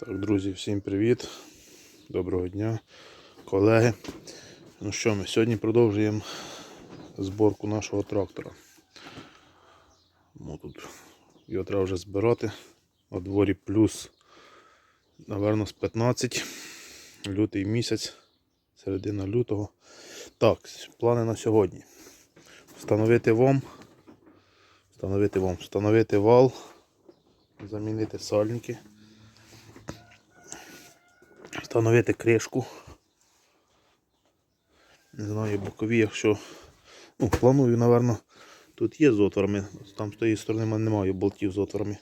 Так, друзі, всім привіт. Доброго дня, колеги. Ну що, ми сьогодні продовжуємо зборку нашого трактора. Ну, тут його треба вже збирати. На дворі плюс, напевно, з 15. Лютий місяць, середина лютого. Так, плани на сьогодні. Встановити вом. Встановити вом, встановити вал, замінити сальники. Встановити кришку. Не знаю, бокові, якщо. Ну, планую, напевно, тут є з отворами. Там з тієї сторони в мене немає болтів з отворами.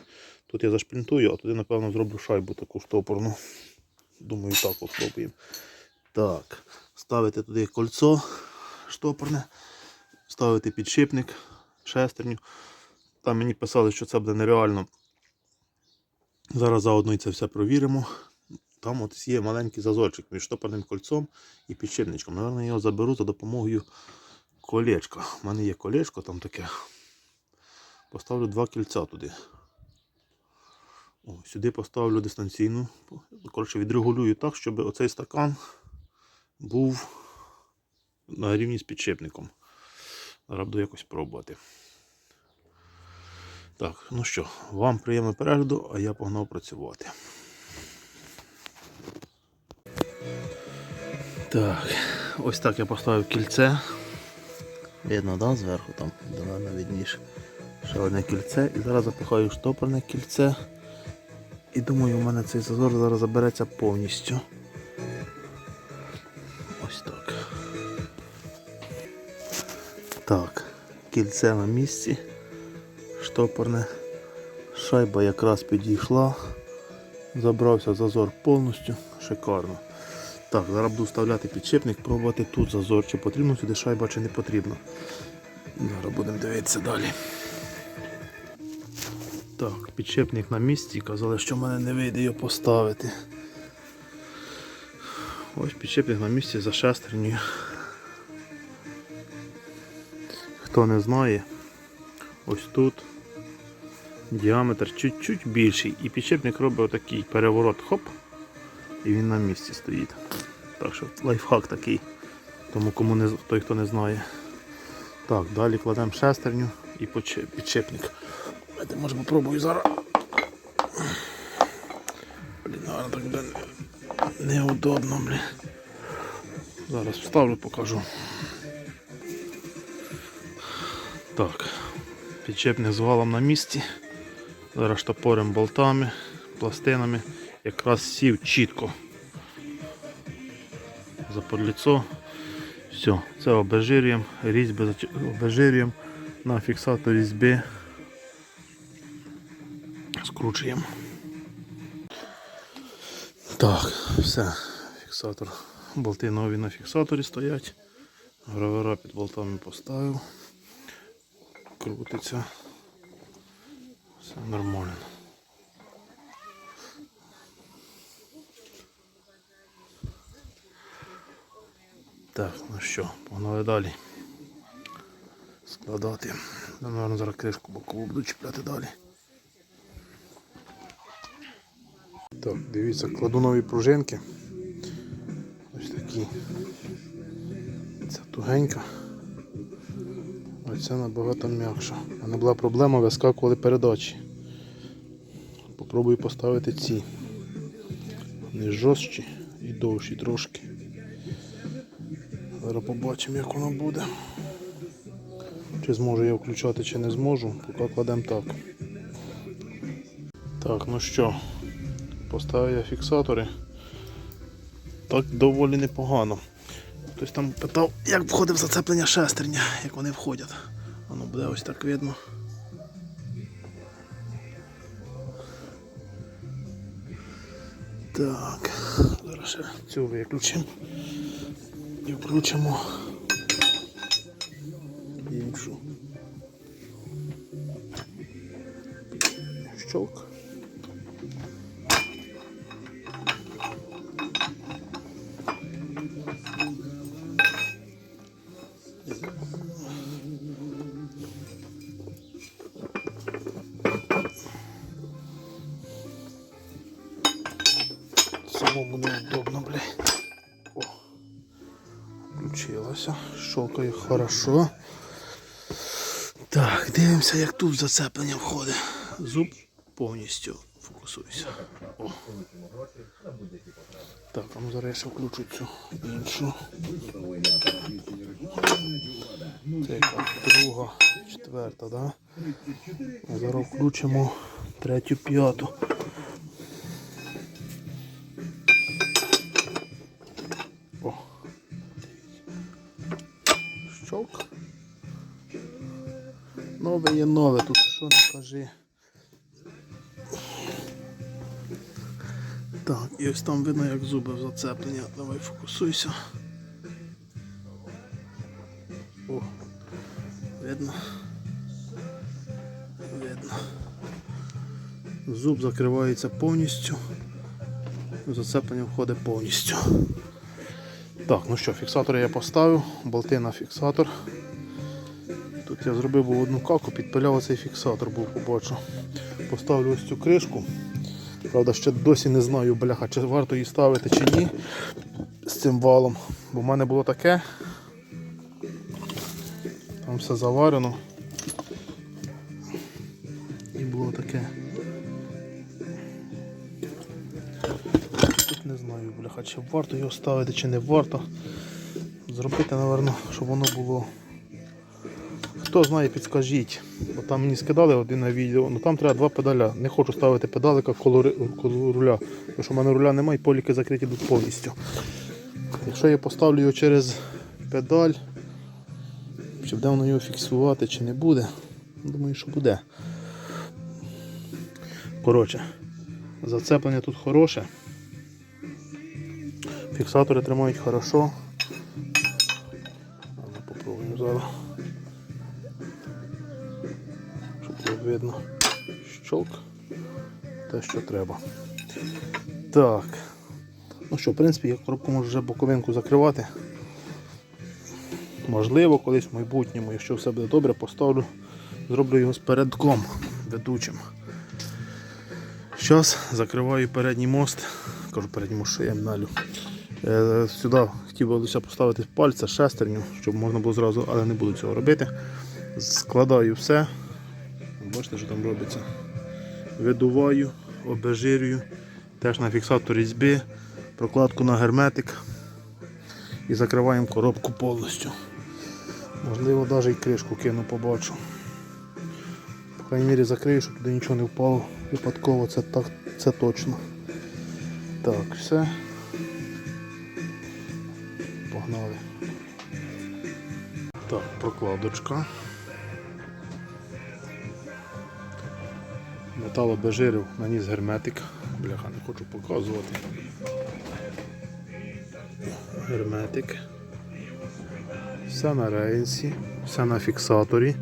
Тут я зашплінтую, а туди, напевно, зроблю шайбу таку штопорну. Думаю, так от спробуємо. Так, ставити туди кольцо штопорне, ставити підшипник, шестерню. Там мені писали, що це буде нереально. Зараз заодно і це все провіримо. Там от є маленький зазорчик між штопорним кольцом і підшипничком. Наверно, я його заберу за допомогою колечка. У мене є колечко там таке. Поставлю два кільця туди. О, сюди поставлю дистанційну. Коротше, відрегулюю так, щоб оцей стакан був на рівні з підшипником. Зараз буду якось пробувати. Так, ну що, вам приємного перегляду, а я погнав працювати. Так, ось так я поставив кільце. Видно, да, зверху там до мене видніше. Ще одне кільце. І зараз запихаю штопорне кільце. І думаю, у мене цей зазор зараз забереться повністю. Ось так. Так, кільце на місці. Штопорне. Шайба якраз підійшла. Забрався зазор повністю. Шикарно. Так, зараз буду вставляти підшипник, пробувати тут зазор, чи потрібно сюди шайба, чи не потрібно. Зараз будемо дивитися далі. Так, підшипник на місці. Казали, що в мене не вийде його поставити. Ось підшипник на місці за шестернею. Хто не знає, ось тут діаметр чуть-чуть більший. І підшипник робить отакий переворот, хоп, і він на місці стоїть. Так що лайфхак такий. Тому кому не той, хто не знає. Так, далі кладемо шестерню і підшипник. Давайте, може попробую зараз. Блін, наверно, так буде неудобно, блін. Зараз вставлю, покажу. Так, підшипник з валом на місці. Зараз штопорим болтами, пластинами. Якраз сів чітко за подліцо. Все, це обезжирюємо, різьби обезжирюємо на фіксатор різьби. Скручуємо. Так, все, фіксатор. Болти нові на фіксаторі стоять. Гравера під болтами поставив. Крутиться. Все нормально. Так, ну що, погнали далі. Складати. Я, Наверно, зараз кришку бокову буду чіпляти далі. Так, дивіться, кладу нові пружинки. Ось такі. Це тугенька. Ось це набагато м'якша. У мене була проблема, вискакували передачі. Попробую поставити ці. Вони жорстчі і довші трошки. Зараз побачимо, як воно буде. Чи зможу я включати, чи не зможу, поки кладемо так. Так, ну що, поставив я фіксатори. Так доволі непогано. Хтось там питав, як входить в зацеплення шестерня, як вони входять. Воно буде ось так видно. Так, зараз ще цю виключимо. І включимо іншу. Щолк. Щелкає хорошо. Так, дивимося, як тут зацеплення входить. Зуб повністю фокусуйся. О. Так, а ну зараз я ще включу цю іншу. Це друга, четверта, да? А зараз включимо третю, п'яту. Нове є нове, тут що не кажи. Так, і ось там видно, як зуби в зацеплення. Давай фокусуйся. О, видно. Видно. Зуб закривається повністю. Зацеплення входить повністю. Так, ну що, фіксатор я поставив, болти на фіксатор. Я зробив був одну каку, підпиляв цей фіксатор, був побачу. Поставлю ось цю кришку. Правда, ще досі не знаю, бляха, чи варто її ставити чи ні з цим валом. Бо в мене було таке. Там все заварено. І було таке. Тут не знаю, бляха, чи варто його ставити, чи не варто. Зробити, напевно, щоб воно було. Хто знає, підскажіть. Бо там мені скидали один на відео, ну там треба два педаля. Не хочу ставити педалика коло, руля. Тому що в мене руля немає, і поліки закриті будуть повністю. Якщо я поставлю його через педаль, чи буде воно його фіксувати, чи не буде. Думаю, що буде. Коротше, зацеплення тут хороше. Фіксатори тримають хорошо. Попробуємо зараз. Видно. Щолк. Те, що треба. Так. Ну що, в принципі, я коробку можу вже боковинку закривати. Можливо, колись в майбутньому, якщо все буде добре, поставлю, зроблю його з передком ведучим. Зараз закриваю передній мост. Кажу передній мост, що я налю. Е, Сюди хотів би поставити пальця, шестерню, щоб можна було зразу, але не буду цього робити. Складаю все. Бачите, що там робиться. Видуваю, обезжирюю, теж на фіксатор різьби, прокладку на герметик і закриваємо коробку повністю. Можливо, навіть і кришку кину, побачу. По крайній мірі закрию, щоб туди нічого не впало випадково, це, так, це точно. Так, все. Погнали. Так, прокладочка. Метал обезжирив, наніс герметик. Бляха, не хочу показувати. Герметик. Все на рейсі, все на фіксаторі.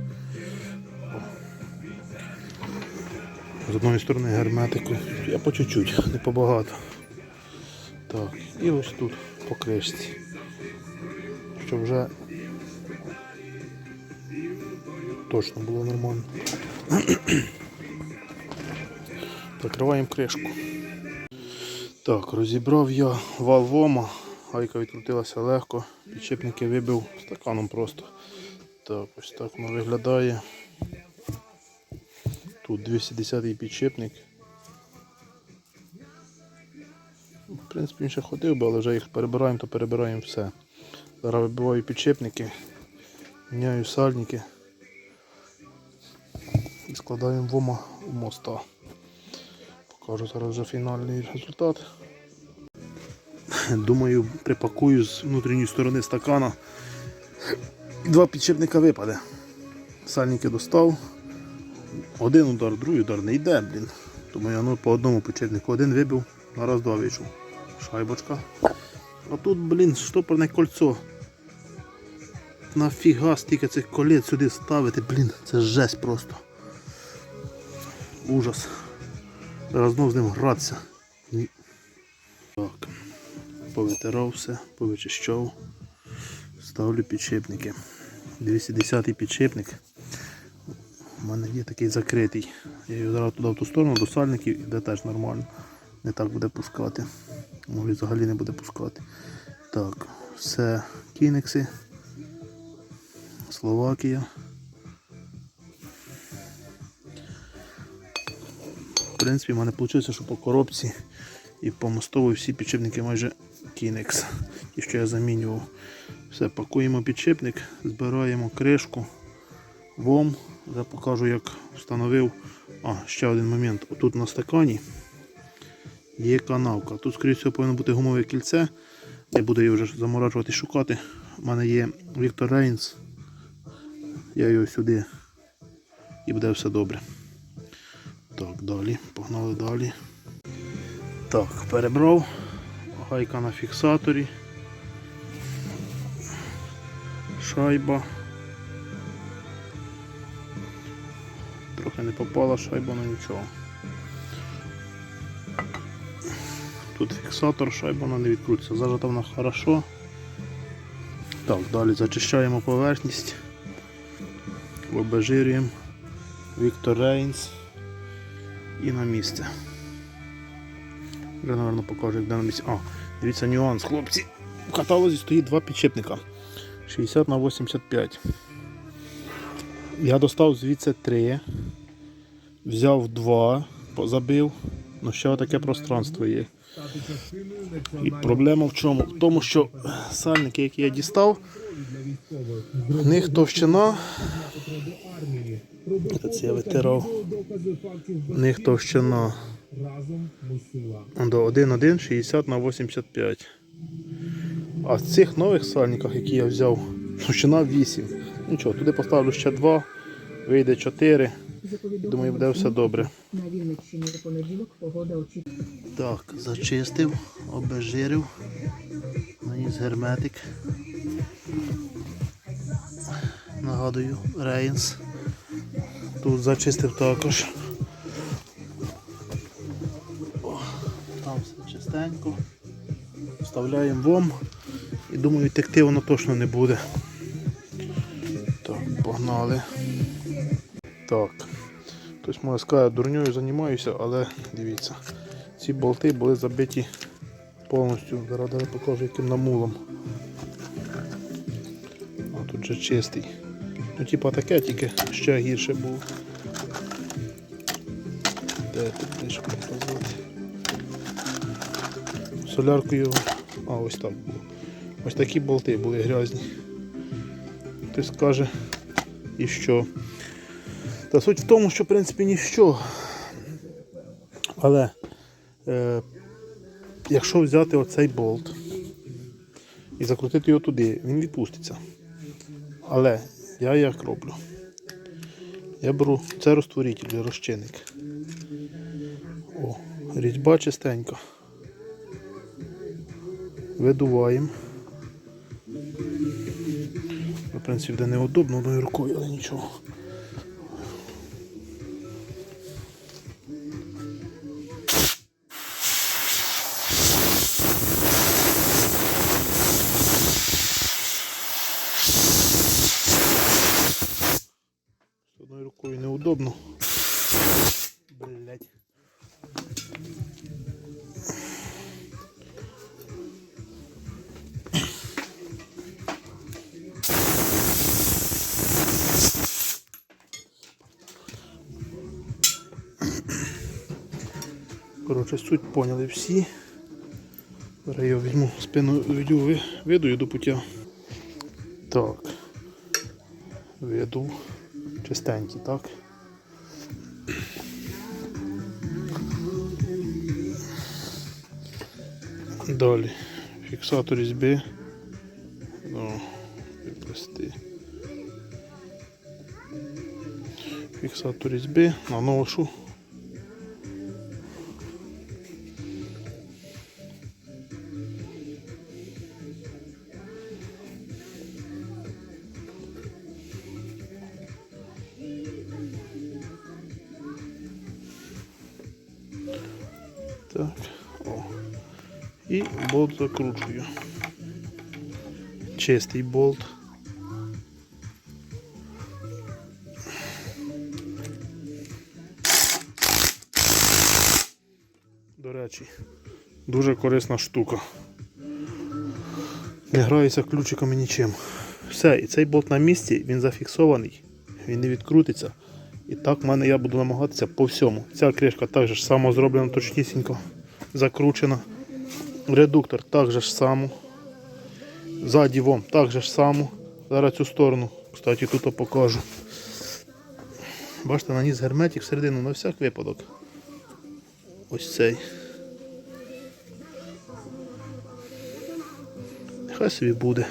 З одної сторони герметику. Я по чуть-чуть, не побагато. Так, і ось тут по кришці. Щоб вже точно було нормально. Закриваємо кришку. Так, розібрав я вал вома, гайка відкрутилася легко, підшипники вибив стаканом просто. Так, ось так воно виглядає. Тут 210 підшипник. В принципі, він ще ходив би, але вже їх перебираємо, то перебираємо все. Зараз вибиваю підшипники, міняю сальники і складаємо вома у моста. Покажу зараз вже фінальний результат. Думаю, припакую з внутрішньої сторони стакана. Два підшипника випаде. Сальники достав. Один удар, другий удар не йде, блін. Тому я ну, по одному підшипнику один вибив, на раз два вийшов. Шайбочка. А тут, блін, штопорне кольцо. Нафіга стільки цих колець сюди ставити, блін, це жесть просто. Ужас. Зараз знов з ним гратися. Так. Повитирав все, повичищав. Ставлю підшипники. 210-й підшипник. У мене є такий закритий. Я його зараз туди в ту сторону до сальників іде теж нормально. Не так буде пускати. Може взагалі не буде пускати. Так, все кінекси. Словакія. Принципі, в мене вийшло, що по коробці і по мостовій всі підшипники майже Kinex. Ті, що я замінював. Все, пакуємо підшипник, збираємо кришку, вом. Я покажу, як встановив. А, ще один момент. Отут на стакані є канавка. Тут, скоріше всього, повинно бути гумове кільце. Не буду її вже заморачувати і шукати. У мене є Віктор Рейнс. Я його сюди і буде все добре. Так, далі, погнали далі. Так, перебрав. Гайка на фіксаторі. Шайба. Трохи не попала шайба, але нічого. Тут фіксатор, шайба вона не відкрутиться. Зажата вона хорошо. Так, далі зачищаємо поверхність. Обезжирюємо. Віктор Рейнс. І на місце. Вже, напевно, покажу, як де на місці. А, дивіться нюанс, хлопці. В каталозі стоїть два підшипника. 60 на 85. Я достав звідси три. Взяв два, забив. Ну ще таке пространство є. І проблема в чому? В тому, що сальники, які я дістав, в них товщина. Це я витирав. В них товщина до 1,1 60 на 85. А з цих нових сальниках, які я взяв, товщина 8. Нічого, туди поставлю ще 2, вийде 4. Думаю, буде все добре. У. Так, зачистив, обезжирив, наніс герметик. Нагадую, рейнс. Тут зачистив також. О, Там все чистенько. Вставляємо вом і думаю, текти воно точно не буде. Так, погнали. Так. Хтось може сказати, дурньою займаюся, але дивіться, ці болти були забиті повністю. Зараз даже покажу яким намулом. А тут же чистий. Ну, типа таке, тільки ще гірше було. Де тут десь показати? Соляркою. А, ось було. Ось такі болти були грязні. Хтось скаже, і що? Та суть в тому, що в принципі ніщо. Але е, якщо взяти оцей болт і закрутити його туди, він відпуститься. Але я як роблю? Я беру це розтворитель, розчинник. О, різьба чистенька. Видуваємо. В принципі, де неудобно одною рукою, але нічого. Неудобно. Блять. Коротше, суть поняли всі. Зараз я візьму спину відю, ви- видую до пуття. Так. Видув. Чистенький, так? Далі. Фіксатор різьби. Ну, відпусти. Фіксатор різьби, наношу. Так. О. І болт закручую. Чистий болт. До речі, Дуже корисна штука. Не грається ключиками нічим. Все, і цей болт на місці, він зафіксований, він не відкрутиться. І так в мене я буду намагатися по всьому. Ця кришка так же ж само зроблена точнісінько, закручена. Редуктор так же ж само. Ззаді вон так же ж само. Зараз цю сторону, кстати, тут покажу. Бачите, наніс герметик всередину на всяк випадок. Ось цей. Хай собі буде.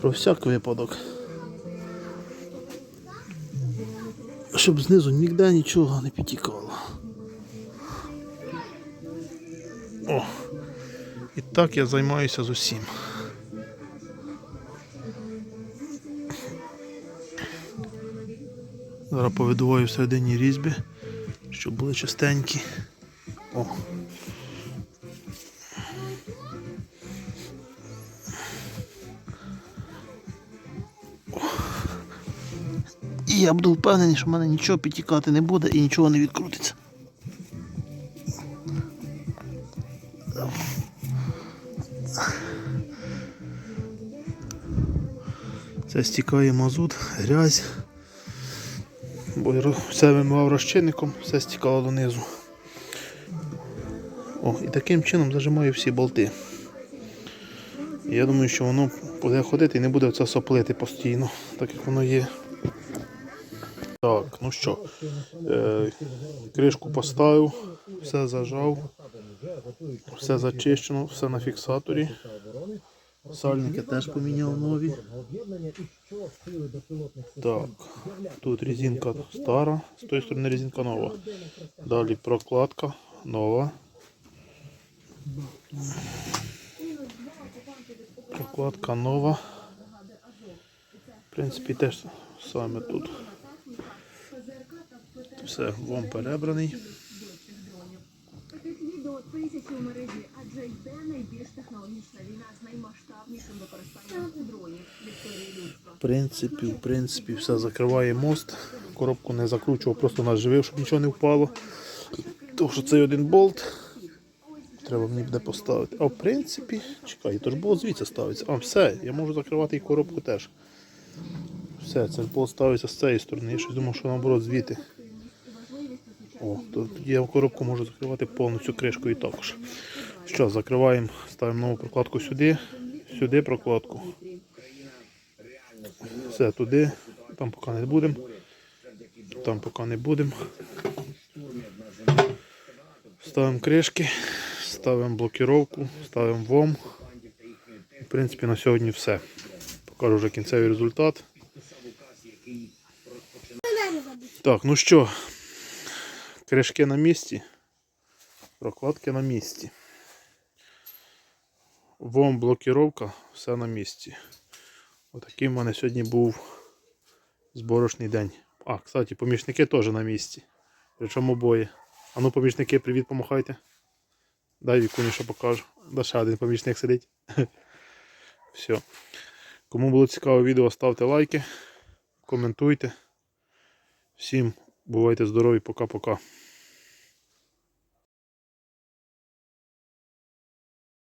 Про всяк випадок. Щоб знизу ніде нічого не підтікало. О! І так я займаюся з усім. Зараз повидуваю всередині різьби, щоб були чистенькі. О. я буду впевнений, що в мене нічого підтікати не буде і нічого не відкрутиться. Це стікає мазут, грязь. Бо все вимивав розчинником, все стікало донизу. О, і таким чином зажимаю всі болти. Я думаю, що воно буде ходити і не буде оце соплити постійно, так як воно є. Так, ну що, е, кришку поставив, все зажав, все зачищено, все на фіксаторі. Сальники теж поміняв нові. Так, тут резинка стара, з тої сторони резинка нова. Далі прокладка нова. Прокладка нова. В принципі, теж саме тут. Все, вон перебраний. В принципі, в принципі, все закриває мост. Коробку не закручував, просто наживив, щоб нічого не впало. Тому що цей один болт треба мені буде поставити. А в принципі, чекай, то ж болт звідси ставиться. А, все, я можу закривати і коробку теж. Все, це болт ставиться з цієї сторони. Я щось думав, що наоборот звідти. О, то тоді я коробку можу закривати повністю кришкою також. Що, закриваємо, ставимо нову прокладку сюди, сюди прокладку. Все туди, там поки не будемо. Там поки не будемо. Ставимо кришки, ставимо блокіровку, ставимо ВОМ. В принципі, на сьогодні все. Покажу вже кінцевий результат. Так, ну що, кришки на місці, прокладки на місці. ВОМ блокіровка, все на місці. Отакий в мене сьогодні був зборочний день. А, кстати, помічники теж на місці. Причому обоє. А ну, помічники, привіт, помахайте. Дай вікуні, що покажу. Да ще один помічник сидить. Все. Кому було цікаве відео, ставте лайки, коментуйте. Всім бувайте здорові, пока-пока.